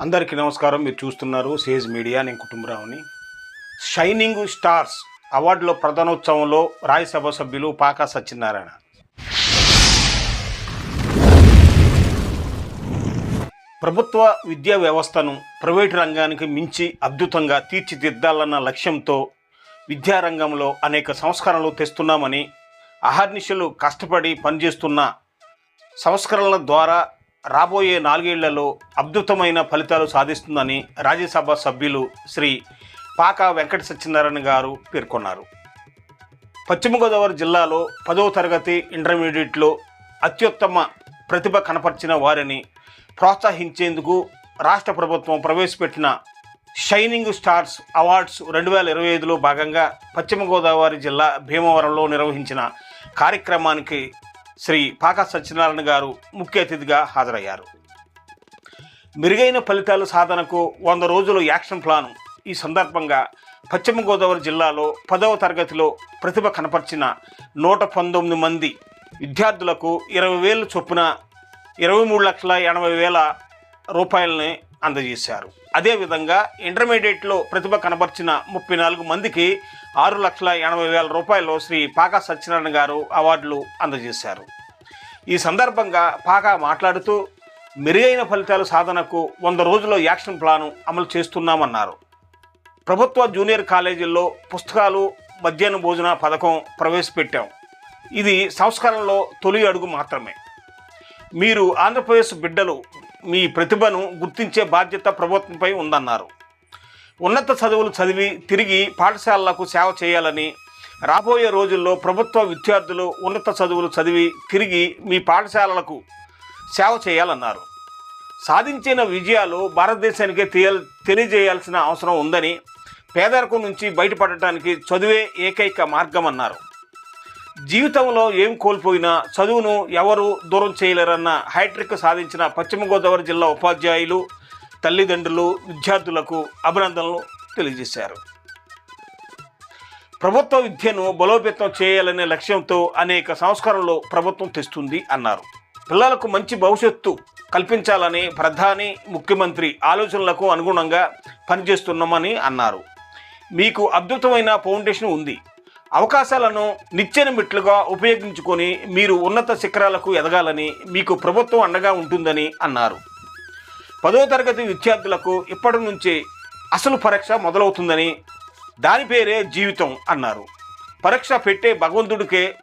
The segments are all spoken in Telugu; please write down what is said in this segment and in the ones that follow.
అందరికీ నమస్కారం. మీరు చూస్తున్నారు సేజ్ మీడియా. నేను కుటుంబరావుని. షైనింగ్ స్టార్స్ అవార్డుల ప్రధానోత్సవంలో రాజ్యసభ సభ్యులు పాకా సత్యనారాయణ. ప్రభుత్వ విద్యా వ్యవస్థను ప్రైవేటు రంగానికి మించి అద్భుతంగా తీర్చిదిద్దాలన్న లక్ష్యంతో విద్యారంగంలో అనేక సంస్కరణలు తెస్తున్నామని అహర్నిశలు కష్టపడి పనిచేస్తున్న సంస్కరణల ద్వారా రాబోయే నాలుగేళ్ళలో అద్భుతమైన ఫలితాలు సాధిస్తుందని రాజ్యసభ సభ్యులు శ్రీ పాకా వెంకట సత్యనారాయణ గారు పేర్కొన్నారు. పశ్చిమ గోదావరి జిల్లాలో పదవ తరగతి ఇంటర్మీడియట్లో అత్యుత్తమ ప్రతిభ కనపరిచిన వారిని ప్రోత్సహించేందుకు రాష్ట్ర ప్రభుత్వం ప్రవేశపెట్టిన షైనింగ్ స్టార్స్ అవార్డ్స్ రెండు వేల ఇరవై ఐదులో భాగంగా పశ్చిమ గోదావరి జిల్లా భీమవరంలో నిర్వహించిన కార్యక్రమానికి శ్రీ పాక సత్యనారాయణ గారు ముఖ్య అతిథిగా హాజరయ్యారు. మెరుగైన ఫలితాల సాధనకు వంద రోజుల యాక్షన్ ప్లాన్ ఈ సందర్భంగా పశ్చిమ గోదావరి జిల్లాలో పదవ తరగతిలో ప్రతిభ కనపరిచిన నూట పంతొమ్మిది మంది విద్యార్థులకు ఇరవై వేలు చొప్పున ఇరవై మూడు లక్షల ఎనభై వేల రూపాయలని అందజేశారు. అదేవిధంగా ఇంటర్మీడియట్లో ప్రతిభ కనబర్చిన ముప్పై నాలుగు మందికి ఆరు లక్షల ఎనభై వేల రూపాయలు శ్రీ పాకా సత్యనారాయణ గారు అవార్డులు అందజేశారు. ఈ సందర్భంగా పాకా మాట్లాడుతూ మెరుగైన ఫలితాలు సాధనకు వంద రోజుల యాక్షన్ ప్లాను అమలు చేస్తున్నామన్నారు. ప్రభుత్వ జూనియర్ కాలేజీల్లో పుస్తకాలు మధ్యాహ్న భోజన పథకం ప్రవేశపెట్టాం. ఇది సంస్కరణలో తొలి అడుగు మాత్రమే. మీరు ఆంధ్రప్రదేశ్ బిడ్డలు మీ ప్రతిభను గుర్తించే బాధ్యత ప్రభుత్వంపై ఉందన్నారు. ఉన్నత చదువులు చదివి తిరిగి పాఠశాలలకు సేవ చేయాలని రాబోయే రోజుల్లో ప్రభుత్వ విద్యార్థులు ఉన్నత చదువులు చదివి తిరిగి మీ పాఠశాలలకు సేవ చేయాలన్నారు. సాధించిన విజయాలు భారతదేశానికి తెలియ తెలియజేయాల్సిన అవసరం ఉందని పేదరికం నుంచి బయటపడటానికి చదువే ఏకైక మార్గం అన్నారు జీవితంలో ఏం కోల్పోయినా చదువును ఎవరు దూరం చేయలేరన్న హైట్రిక్ సాధించిన పశ్చిమ గోదావరి జిల్లా ఉపాధ్యాయులు తల్లిదండ్రులు విద్యార్థులకు అభినందనలు తెలియజేశారు. ప్రభుత్వ విద్యను బలోపేతం చేయాలనే లక్ష్యంతో అనేక సంస్కరణలు ప్రభుత్వం తెస్తుంది అన్నారు. పిల్లలకు మంచి భవిష్యత్తు కల్పించాలని ప్రధాని ముఖ్యమంత్రి ఆలోచనలకు అనుగుణంగా పనిచేస్తున్నామని అన్నారు. మీకు అద్భుతమైన ఫౌండేషన్ ఉంది. అవకాశాలను నిచ్చెన మెట్లుగా ఉపయోగించుకొని మీరు ఉన్నత శిఖరాలకు ఎదగాలని మీకు ప్రభుత్వం అండగా ఉంటుందని అన్నారు. పదో తరగతి విద్యార్థులకు ఇప్పటి నుంచి అసలు పరీక్ష మొదలవుతుందని దాని పేరే జీవితం అన్నారు. పరీక్ష పెట్టే భగవంతుడికే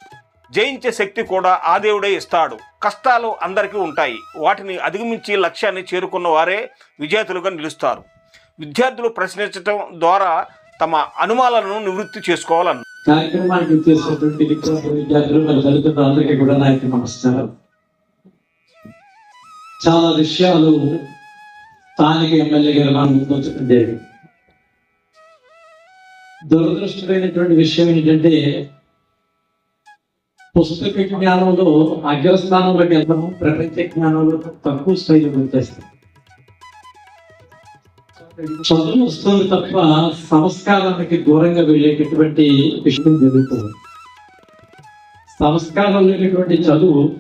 జయించే శక్తి కూడా ఆ దేవుడే ఇస్తాడు. కష్టాలు అందరికీ ఉంటాయి. వాటిని అధిగమించి లక్ష్యాన్ని చేరుకున్న వారే విజేతలుగా నిలుస్తారు. విద్యార్థులు ప్రశ్నించడం ద్వారా తమ అనుమానాలను నివృత్తి చేసుకోవాలన్నారు. కార్యక్రమానికి వచ్చేసినటువంటి విద్యార్థులు విద్యార్థులు మరియు తల్లిదండ్రులందరికీ కూడా నా యొక్క నమస్కారం. చాలా విషయాలు స్థానిక ఎమ్మెల్యే గారు నా ముందు దురదృష్టమైనటువంటి విషయం ఏంటంటే పుస్తక జ్ఞానంలో అగ్రస్థానంలోకి వెళ్తాము ప్రపంచ జ్ఞానంలో తక్కువ స్థాయిలో వచ్చేస్తాం చదువు వస్తుంది తప్ప సంస్కారానికి దూరంగా వెళ్ళేటటువంటి విషయం జరుగుతుంది. సంస్కారం లేనటువంటి చదువు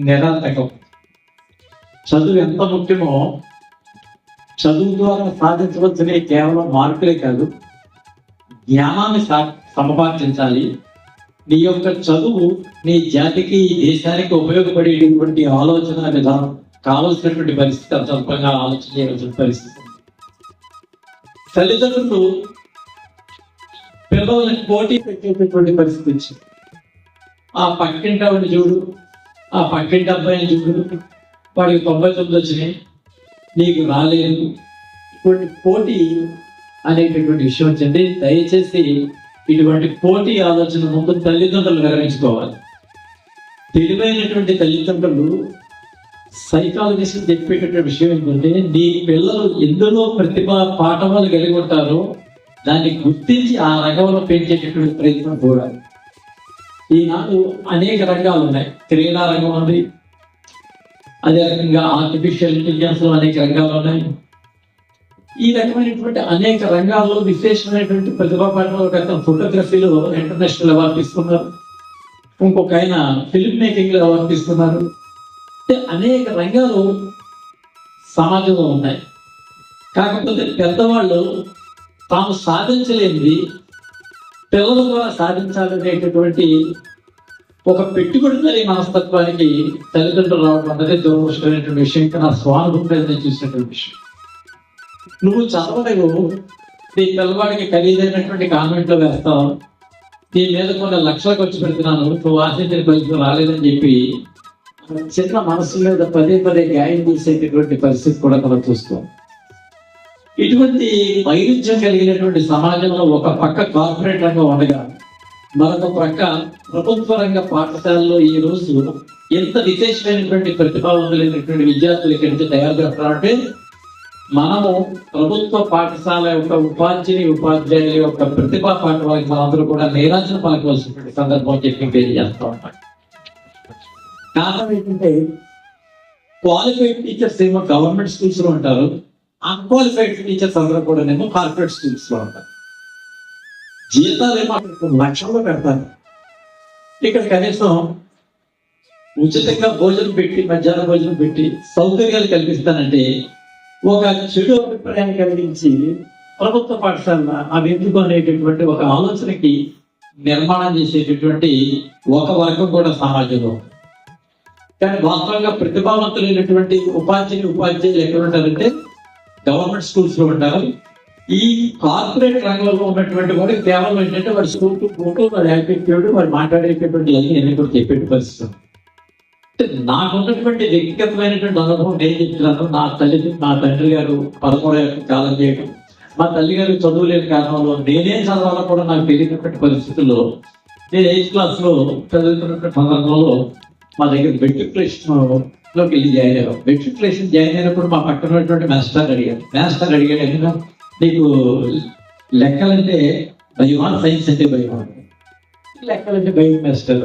నిరాంతకం. చదువు ఎంత ముఖ్యమో చదువు ద్వారా సాధించవచ్చనే కేవలం మార్కులే కాదు జ్ఞానాన్ని సా- సంపాదించాలి నీ యొక్క చదువు నీ జాతికి దేశానికి ఉపయోగపడేటటువంటి ఆలోచన విధానం కావలసినటువంటి పరిస్థితి అల్పంగా ఆలోచన చేయవలసిన పరిస్థితి. తల్లిదండ్రులు పిల్లల్ని పోటీ పెట్టేటటువంటి పరిస్థితి వచ్చింది. ఆ పక్కింటి ఆవిడ చూడు ఆ పక్కింటి అబ్బాయిని చూడు వాడికి తొంభై తొమ్మిది వచ్చినాయి నీకు రాలేదు. ఇటువంటి పోటీ అనేటటువంటి విషయం వచ్చింది. దయచేసి ఇటువంటి పోటీ ఆలోచన ముందు తల్లిదండ్రులు విరమించుకోవాలి తెలివైనటువంటి తల్లిదండ్రులు సైకాలజిస్ట్ చెప్పేటటువంటి విషయం ఏంటంటే నీ పిల్లలు ఎందులో ప్రతిభ పాఠవాలు కలిగి ఉంటారో దాన్ని గుర్తించి ఆ రంగంలో పెంచేటటువంటి ప్రయత్నం చూడాలి ఈనాడు అనేక రంగాలు ఉన్నాయి. క్రీడా రంగం ఉంది. అదే రకంగా ఆర్టిఫిషియల్ ఇంటెలిజెన్స్లో అనేక రంగాలు ఉన్నాయి. ఈ రకమైనటువంటి అనేక రంగాల్లో విశేషమైనటువంటి ప్రతిభా పాఠంలో గత ఫోటోగ్రఫీలో ఇంటర్నేషనల్ అవార్డు తీసుకున్నారు. ఇంకొక ఆయన ఫిల్మ్ మేకింగ్లో అవార్డు తీసుకున్నారు. అనేక రంగాలు సమాజంలో ఉన్నాయి కాకపోతే పెద్దవాళ్ళు తాము సాధించలేనిది పిల్లలు కూడా సాధించాలనేటటువంటి ఒక పెట్టుబడి మనస్తత్వానికి తల్లిదండ్రులు రావడం అనేది దురదృష్టమైనటువంటి విషయం. ఇంకా నా స్వానుభూతి నేను చూసినటువంటి విషయం. నువ్వు చదవలేవు. నీ పిల్లవాడికి ఖరీదైనటువంటి కాన్వెంట్లో వేస్తావు. నీ మీద కొన్ని లక్షలు ఖర్చు పెడుతున్నాను. నువ్వు ఆశించిన ఫలితం రాలేదని చెప్పి చిన్న మనసు మీద పదే పదే గాయం చేసేటటువంటి పరిస్థితి కూడా మనం చూస్తాం ఇటువంటి వైరుధ్యం కలిగినటువంటి సమాజంలో ఒక పక్క కార్పొరేట్ రంగం ఉండగా మరొక పక్క ప్రభుత్వ రంగ పాఠశాలలో ఈ రోజు ఎంత విశేషమైనటువంటి ప్రతిభావంతులైనటువంటి విద్యార్థులు ఇక్కడి నుంచి తయారు చేస్తారంటే మనము ప్రభుత్వ పాఠశాల యొక్క ఉపాధ్యాయుని ఉపాధ్యాయుల యొక్క ప్రతిభా పాఠవాళ్ళకి మనందరూ కూడా నిరాశన పలకవలసినటువంటి సందర్భం చెప్పి తెలియజేస్తా ఉంటాం కారణం ఏంటంటే క్వాలిఫైడ్ టీచర్స్ ఏమో గవర్నమెంట్ స్కూల్స్లో ఉంటారు అన్క్వాలిఫైడ్ టీచర్స్ అందరూ కూడా ఏమో కార్పొరేట్ స్కూల్స్లో ఉంటారు జీతాలు ఏమో లక్షల్లో పెడతారు ఇక్కడ కనీసం ఉచితంగా భోజనం పెట్టి మధ్యాహ్న భోజనం పెట్టి సౌకర్యాలు కల్పిస్తానంటే ఒక చెడు అభిప్రాయాన్ని కలిగించి ప్రభుత్వ పాఠశాల అవి ఎందుకు అనేటటువంటి ఒక ఆలోచనకి నిర్మాణం చేసేటటువంటి ఒక వర్గం కూడా సమాజంలో ఉంది. కానీ వాస్తవంగా ప్రతిభావంతులైనటువంటి ఉపాధ్యాయులు ఉపాధ్యాయులు ఎక్కడ ఉంటారంటే గవర్నమెంట్ స్కూల్స్లో ఉంటారు. ఈ కార్పొరేట్ రంగంలో ఉన్నటువంటి వాడు కేవలం ఏంటంటే వాడి స్కూల్ ఫోటో వాడి యాక్టిట్యూడ్ వాడు మాట్లాడేటటువంటి అన్ని నేను కూడా చెప్పే పరిస్థితి నాకున్నటువంటి వ్యక్తిగతమైనటువంటి అనుభవం నేను చెప్తున్నాను. నా తల్లి నా తండ్రి గారు పదమూడు యొక్క కాలం చేయడం మా తల్లి గారు చదువులేని కారణంలో నేనేం చదవాలో కూడా నాకు తెలియనటువంటి పరిస్థితుల్లో నేను ఎయిత్ క్లాస్లో చదువుతున్నటువంటి సందర్భంలో మా దగ్గర మెట్రికులేషన్ వెళ్ళి జాయిన్ అయ్యాం మెట్రికులేషన్ జాయిన్ అయినప్పుడు మా పక్కన ఉన్నటువంటి మాస్టర్ అడిగారు. మాస్టర్ అడిగాడు "ఏమన్నా నీకు లెక్కలంటే భయమాన్ సైన్స్ అంటే భయమాన్ లెక్కలంటే భయం మాస్టర్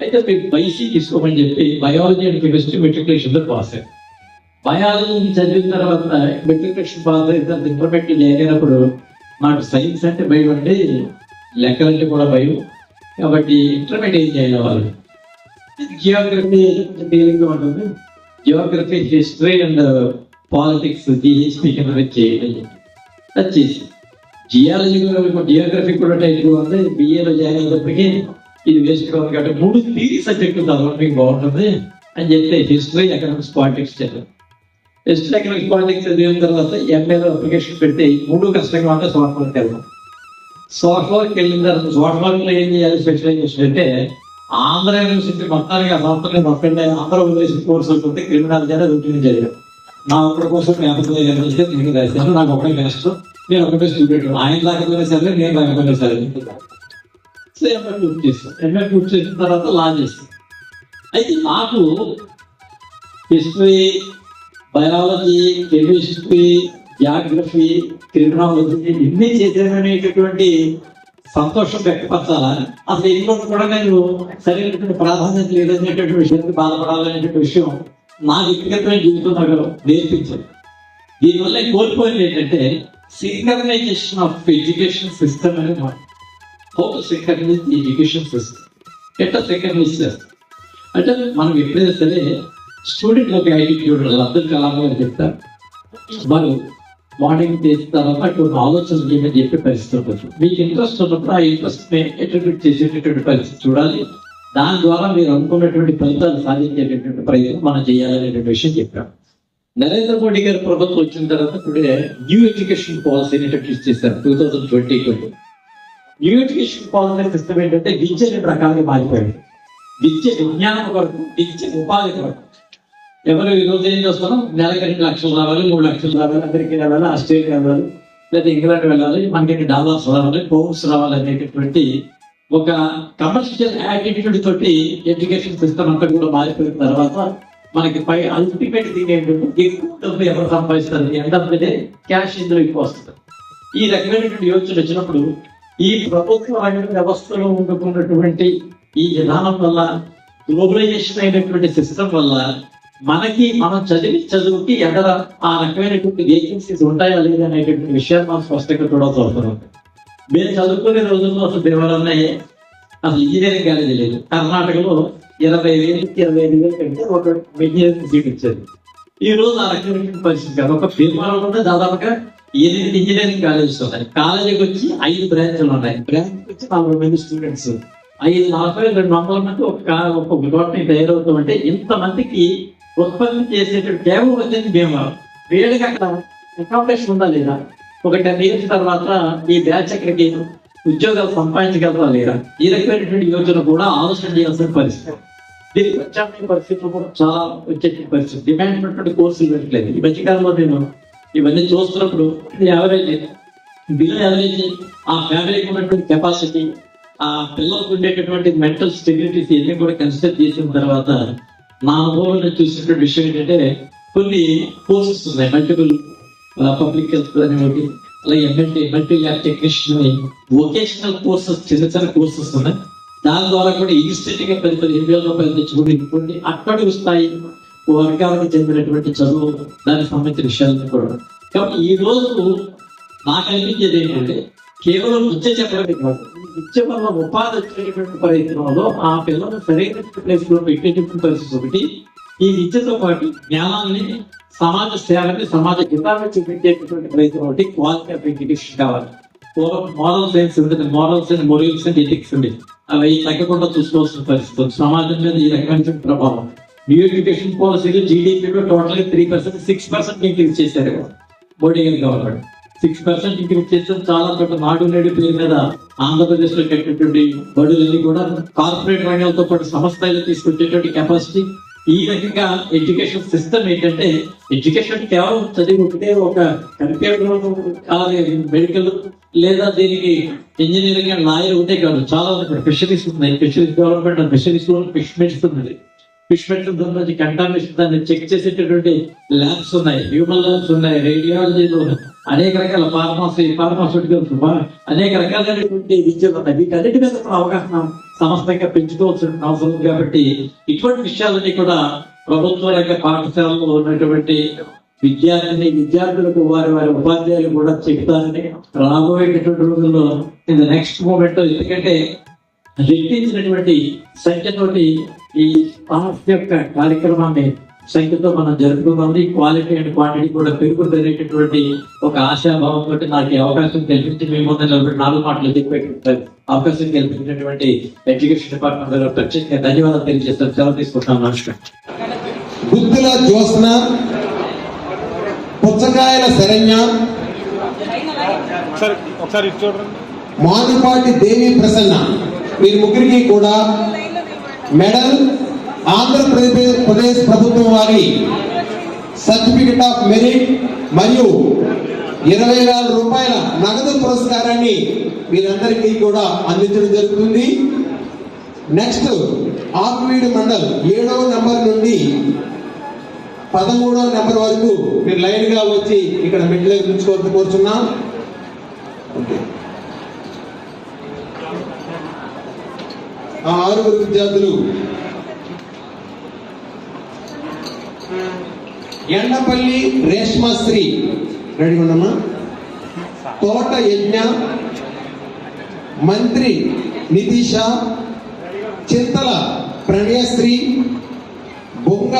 అయితే మీకు బైసీ తీసుకోమని చెప్పి బయాలజీ అండ్ కెమిస్ట్రీ మెట్రికులేషన్లో పాస్ అయ్యాను బయాలజీ చదివిన తర్వాత మెట్రికులేషన్ పాస్ అయిన తర్వాత ఇంటర్మీడియట్ జాయిన్ అయినప్పుడు నాకు సైన్స్ అంటే భయం అంటే లెక్కలంటే కూడా భయం. కాబట్టి ఇంటర్మీడియట్ ఏం జాయిన్ అవ్వాలి. జియోగ్రఫీ కొంచెం ఫీలింగ్ ఉంటుంది? Geography history and politics GHP కింద చేయడం. అది చేసి. జియాలజీ జియోగ్రఫీ కూడా టైప్ ఉంది. బిఏలో జాయిన్ అయినప్పటికీ ఇది వేస్ట్ కాదు కాబట్టి మూడు థీరీ సబ్జెక్టులు చదవడం మీకు బాగుంటుంది అని చెప్తే హిస్టరీ ఎకనామిక్స్ పాలిటిక్స్ చదివాను హిస్టరీ ఎకనామిక్స్ పాలిటిక్స్ చదివిన తర్వాత ఎంఏలో అప్లికేషన్ పెడితే మూడు కష్టంగా ఉంటే సోషల్ వర్క్ వెళ్దాం సోషల్ వర్క్ వెళ్ళిన తర్వాత సోషల్ వర్క్లో ఏం చేయాలి? స్పెషలైజేషన్ అంటే ఆంధ్ర యూనివర్సిటీ మొత్తానికి ఆ సంవత్సరం మొత్తం ఆంధ్ర యూనివర్సిటీ కోర్సు ఉంటుంది క్రిమినల్ అనేది రొటీన్ చేయడం నా ఒక్కడి కోసం నేపథ్యం యూనివర్సిటీ నేను రాశాను నాకు ఒకటే బెస్ట్ నేను ఒకటే స్టూడెంట్ ఆయన రాకపోయినా సరే నేను రాకపోయినా సరే. ఎంఎం పూర్తి చేస్తాను ఎంఎం పూర్తి చేసిన తర్వాత లా చేస్తాను అయితే నాకు history biology chemistry geography criminology ఇన్ని చేసేదనేటటువంటి సంతోషం వ్యక్తపరచాలా? అసలు ఇంట్లో కూడా నేను సరైనటువంటి ప్రాధాన్యత లేదనేటువంటి విషయానికి బాధపడాలనేటువంటి విషయం నా వ్యక్తిగతమైన జీవితం నాకు నేర్పించింది దీనివల్ల కోల్పోయింది ఏంటంటే సింకరనైజేషన్ ఆఫ్ ఎడ్యుకేషన్ సిస్టమ్ అనేది మాట. హౌ సింకరనైజ్ ఎడ్యుకేషన్ సిస్టమ్ ఎట్లా సింకరనైజ్ చేస్తాం అంటే మనం ఎప్పుడైనా సరే స్టూడెంట్ ఒక యాటిట్యూడ్ అబ్దుల్ కలాం గారు చెప్తారు. వారు మార్నింగ్ చేసిన తర్వాత కొన్ని ఆలోచనలు ఏమని చెప్పే పరిస్థితి ఉంటుంది మీకు ఇంట్రెస్ట్ ఉన్నప్పుడు ఆ ఇంట్రెస్ట్ని అట్రిబ్యూట్ చేసేటటువంటి పరిస్థితి చూడాలి. దాని ద్వారా మీరు అనుకున్నటువంటి ఫలితాలు సాధించేటటువంటి ప్రయత్నం మనం చేయాలనేటువంటి విషయం చెప్పాం. నరేంద్ర మోడీ గారి ప్రభుత్వం వచ్చిన తర్వాత ఇప్పుడే న్యూ ఎడ్యుకేషన్ పాలసీ ఇంట్రడ్యూస్ చేశారు two thousand twenty twenty new education policy system ఏంటంటే విద్య రెండు రకాలుగా మారిపోయింది. విద్య విజ్ఞానం కొరకు విద్య ఉపాధి కొరకు. ఎవరు ఈ ఏం చేస్తున్నాం నెలకి రెండు లక్షలు రావాలి మూడు లక్షలు రావాలి అమెరికా వెళ్ళాలి ఆస్ట్రేలియా వెళ్ళాలి లేదా ఇంగ్లాండ్ వెళ్ళాలి మనకి డాలర్స్ రావాలి పౌండ్స్ రావాలి అనేటటువంటి ఒక కమర్షియల్ యాటిట్యూడ్ తోటి ఎడ్యుకేషన్ సిస్టమ్ అంతా కూడా మారిపోయిన తర్వాత మనకి పై అల్టిమేట్ దీని ఏంటంటే ఎక్కువ డబ్బు ఎవరు సంపాదిస్తారు? ఎండ్ ఆఫ్ డే క్యాష్ ఇందులో ఎక్కువ వస్తుంది. ఈ రకమైనటువంటి యోచన వచ్చినప్పుడు ఈ ప్రభుత్వ వ్యవస్థలో ఉండుకున్నటువంటి ఈ విధానం వల్ల గ్లోబలైజేషన్ అయినటువంటి సిస్టమ్ వల్ల మనకి మనం చదివి చదువుకి ఎక్కడ ఆ రకమైనటువంటి వేకెన్సీస్ ఉంటాయా లేదా అనేటువంటి విషయాలు మనం స్పష్టంగా చూడాల్సి అవసరం మేము చదువుకునే రోజుల్లో అసలు దేవాలనే అసలు ఇంజనీరింగ్ కాలేజీ లేదు. కర్ణాటకలో ఇరవై వేలు ఇరవై ఐదు వేలు కంటే ఒక ఇంజనీరింగ్ సీట్ ఇచ్చేది ఈ రోజు ఆ రకమైనటువంటి పరిస్థితి కాదు. ఒక భీమవరంలో దాదాపుగా ఎనిమిది ఇంజనీరింగ్ కాలేజెస్ ఉన్నాయి. కాలేజీకి వచ్చి ఐదు బ్రాంచ్లు ఉన్నాయి. బ్రాంచ్ వచ్చి నలభై మంది స్టూడెంట్స్ ఐదు నలభై రెండు వందల మంది ఒక ఒక గ్రూప్ని తయారవుతామంటే ఇంతమందికి ఉత్పత్తి చేసేటువంటి కేవలం వచ్చింది భీమవరం వీళ్ళకి అక్కడ అకామిడేషన్ ఉందా లేదా? ఒక టెన్ ఇయర్స్ తర్వాత ఈ బ్యాచ్ అక్కడికి ఉద్యోగాలు సంపాదించగలరా లేదా? ఈ రకమైనటువంటి యోచన కూడా ఆలోచన చేయాల్సిన పరిస్థితి. దీనికి ప్రత్యామ్నాయ పరిస్థితులు కూడా చాలా వచ్చే పరిస్థితి. డిమాండ్ ఉన్నటువంటి కోర్సులు పెట్టలేదు. ఈ మధ్యకాలంలో నేను ఇవన్నీ చూస్తున్నప్పుడు యావరేజ్ బిలో యావరేజ్ ఆ ఫ్యామిలీకి ఉన్నటువంటి కెపాసిటీ ఆ పిల్లలకు ఉండేటటువంటి మెంటల్ స్టెబిలిటీస్ ఇవన్నీ కూడా కన్సిడర్ చేసిన తర్వాత నా అనుభవంలో చూసినటువంటి విషయం ఏంటంటే కొన్ని కోర్సెస్ ఉన్నాయి. మల్టిపుల్ పబ్లిక్ హెల్త్ అనేవి అలాగే ఎంఎల్టీ మల్టీ ల్యాబ్ టెక్నీషియన్ అని వొకేషనల్ కోర్సెస్ చిన్న చిన్న కోర్సెస్ ఉన్నాయి. దాని ద్వారా కూడా ఇన్స్టెంట్గా పది పదిహేను వేల రూపాయలు తెచ్చుకుని కొన్ని అట్టడుగు స్థాయి వర్గాలకు చెందినటువంటి చదువు దానికి సంబంధించిన విషయాలను కూడా. కాబట్టి ఈ రోజు నాకు అనిపించేది ఏంటంటే కేవలం విద్య చెప్పడమే కాదు. ఈ ఉపాధి వచ్చేటటువంటి ప్రయత్నంలో ఆ పిల్లలు సరైన ప్లేస్లో పెట్టేటటువంటి పరిస్థితి ఒకటి ఈ విద్యతో పాటు జ్ఞానాన్ని సమాజ సేవని సమాజ హితాన్ని చూపించేటటువంటి ప్రయత్నం ఒకటి క్వాలిటీ ఆఫ్ ఎడ్యుకేషన్ కావాలి. మోరల్ సైన్స్ ఉంటుంది moral science morals and ethics ఉంది అవి తగ్గకుండా చూసుకోవాల్సిన పరిస్థితి సమాజం మీద ఈ రకమైన ప్రభావం న్యూ ఎడ్యుకేషన్ పాలసీలు జీడిపిలో total three percent six percent increase చేశారు. Modi government six percent increase చేస్తే చాలా పెద్ద మాడునేడు పేరు మీద ఆంధ్రప్రదేశ్లో కట్టినటువంటి బడులన్నీ కూడా కార్పొరేట్ రంగాలతో పాటు సంస్థలు తీసుకొచ్చేటువంటి కెపాసిటీ ఈ రకంగా ఎడ్యుకేషన్ సిస్టమ్ ఏంటంటే ఎడ్యుకేషన్ కేవలం చదివి ఒకటే ఒక కంప్యూటర్ మెడికల్ లేదా దీనికి ఇంజనీరింగ్ అండ్ లాయర్ ఒకటే కాదు. చాలా ఫిషరీస్ ఉన్నాయి. ఫిషరీస్ డెవలప్మెంట్ అండ్ ఫిషరీస్లో ఫిష్ మెడిసిన్ ఉంది. ఫిష్ మెడిసిన్ సంబంధించి కంటామినేషన్ దాన్ని చెక్ చేసేటటువంటి ల్యాబ్స్ ఉన్నాయి హ్యూమన్ ల్యాబ్స్ ఉన్నాయి రేడియాలజీలో అనేక రకాల ఫార్మసీ ఫార్మాస్యూటికల్స్ అనేక రకాలైనటువంటి విద్యలు ఉన్నాయి. వీటన్నిటి మీద కూడా అవగాహన సమస్తంగా పెంచుకోవాల్సిన అవసరం కాబట్టి ఇటువంటి విషయాలన్నీ కూడా ప్రభుత్వ రంగ పాఠశాలలో ఉన్నటువంటి విద్యార్థిని విద్యార్థులకు వారి వారి ఉపాధ్యాయులు కూడా చెప్తారని రాబోయేటటువంటి రోజుల్లో ఇన్ ద నెక్స్ట్ మూమెంట్ ఎందుకంటే రెట్టించినటువంటి సంఖ్యతోటి ఈ పాస్ యొక్క కార్యక్రమాన్ని సంఖ్యతో మనం జరుపుకుందామని క్వాలిటీ అండ్ క్వాంటిటీ కూడా పెరుగుతున్నటువంటి ఒక ఆశాభావంతో నాకు ఈ అవకాశం కల్పించి మీ ముందు నిలబడి నాలుగు మాటలు చెప్పే అవకాశం కల్పించినటువంటి ఎడ్యుకేషన్ డిపార్ట్మెంట్ గారు ప్రత్యేకంగా ధన్యవాదాలు తెలియజేస్తాను సెలవు తీసుకుంటున్నాను. నమస్కారం. గుత్తుల జ్యోత్స్న పుచ్చకాయల శరణ్య మానుపాటి దేవి ప్రసన్న. వీరి ముగ్గురికి కూడా మెడల్ ఆంధ్రప్రదేశ్ ప్రదేశ్ ప్రభుత్వం వారి సర్టిఫికెట్ ఆఫ్ మెరిట్ మరియు ఇరవై వేల రూపాయల నగదు పురస్కారాన్ని మీరందరికీ కూడా అందించడం జరుగుతుంది నెక్స్ట్ ఆకువీడు మండల్ ఏడవ నెంబర్ నుండి పదమూడవ నెంబర్ వరకు మీరు లైన్గా వచ్చి ఇక్కడ మిడిల్ ఉంచుకోవద్దు కోరుచున్నాం ఓకే. ఆ ఆరుగురు విద్యార్థులు. ఎండపల్లి రేష్మశ్రీ రెడీ ఉండమ్మా తోట యజ్ఞ. మంత్రి నితీష. చింతల ప్రణయశ్రీ. బొంగ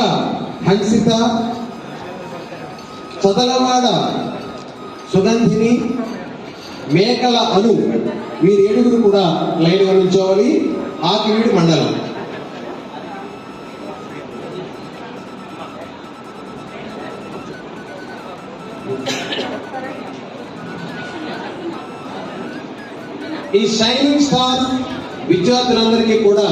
హంసిత చదలవాడ సుగంధిని. మేకల అను. వీరు ఏడుగురు కూడా లైన్గా నుంచోవాలి. ఆకివీడు మండలం. ఈ షైనింగ్ స్టార్ విద్యార్థులందరికీ కూడా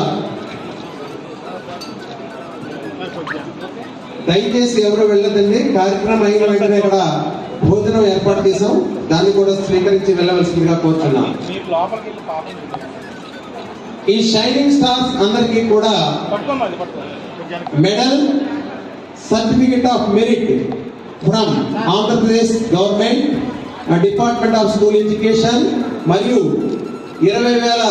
దయచేసి ఎవరు వెళ్ళదండి కార్యక్రమం అయిన వెంటనే కూడా భోజనం ఏర్పాటు చేశాం. దాన్ని కూడా స్వీకరించి వెళ్ళవలసిందిగా కోరుతున్నాం మీరు లోపలికి వెళ్ళి పాపం ఈ షైనింగ్ స్టార్స్ అందరికీ కూడా medal certificate of merit from Andhra Pradesh government department of school education మరియు ఇరవై వేల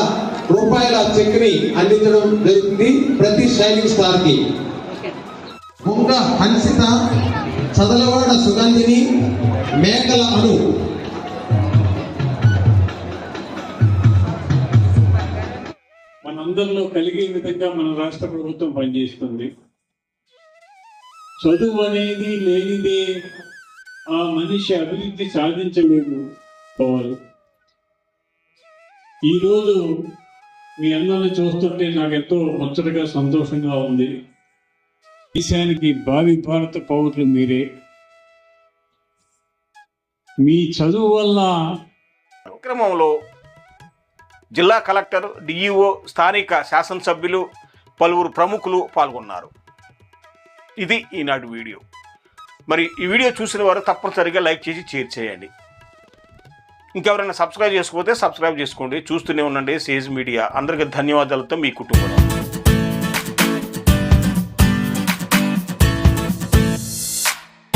రూపాయల చెక్ని అందించడం జరుగుతుంది ప్రతి షైనింగ్ స్టార్కి బొంగ హన్సిత చదలవాడ సుగంధిని మేకల అను మనందరిలో కలిగే విధంగా మన రాష్ట్ర ప్రభుత్వం పనిచేస్తుంది. చదువు అనేది లేనిదే ఆ మనిషి అభివృద్ధి సాధించలేదు పోవాలి ఈరోజు మీ అందరిని చూస్తుంటే నాకు ఎంతో ముచ్చటగా సంతోషంగా ఉంది. దేశానికి భావి భారత పౌరులు మీరే. మీ చదువు వల్ల క్రమంలో జిల్లా కలెక్టర్ డిఈఓ స్థానిక శాసనసభ్యులు పలువురు ప్రముఖులు పాల్గొన్నారు. ఇది ఈనాటి వీడియో. మరి ఈ వీడియో చూసిన వారు తప్పనిసరిగా లైక్ చేసి షేర్ చేయండి. ఇంకెవరైనా సబ్స్క్రైబ్ చేసుకోకపోతే సబ్స్క్రైబ్ చేసుకోండి. చూస్తూనే ఉండండి. Sage Media. అందరికీ ధన్యవాదాలతో మీ కుటుంబం.